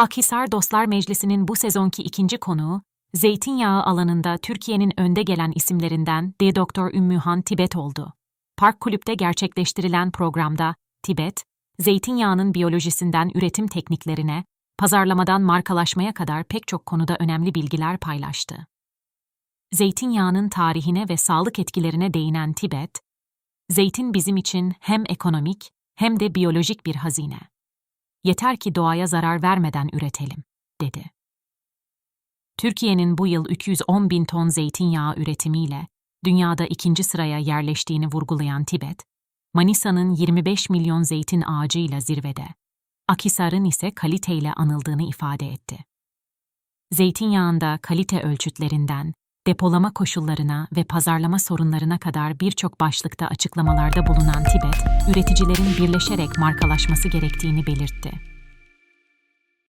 Akhisar Dostlar Meclisi'nin bu sezonki ikinci konuğu, zeytinyağı alanında Türkiye'nin önde gelen isimlerinden D. Doktor Ümmühan Tibet oldu. Park Kulüp'te gerçekleştirilen programda Tibet, zeytinyağının biyolojisinden üretim tekniklerine, pazarlamadan markalaşmaya kadar pek çok konuda önemli bilgiler paylaştı. Zeytinyağının tarihine ve sağlık etkilerine değinen Tibet, zeytin bizim için hem ekonomik hem de biyolojik bir hazine. Yeter ki doğaya zarar vermeden üretelim, dedi. Türkiye'nin bu yıl 210 bin ton zeytinyağı üretimiyle dünyada ikinci sıraya yerleştiğini vurgulayan Tibet, Manisa'nın 25 milyon zeytin ağacıyla zirvede, Akhisar'ın ise kaliteyle anıldığını ifade etti. Zeytinyağında kalite ölçütlerinden, depolama koşullarına ve pazarlama sorunlarına kadar birçok başlıkta açıklamalarda bulunan Tibet, üreticilerin birleşerek markalaşması gerektiğini belirtti.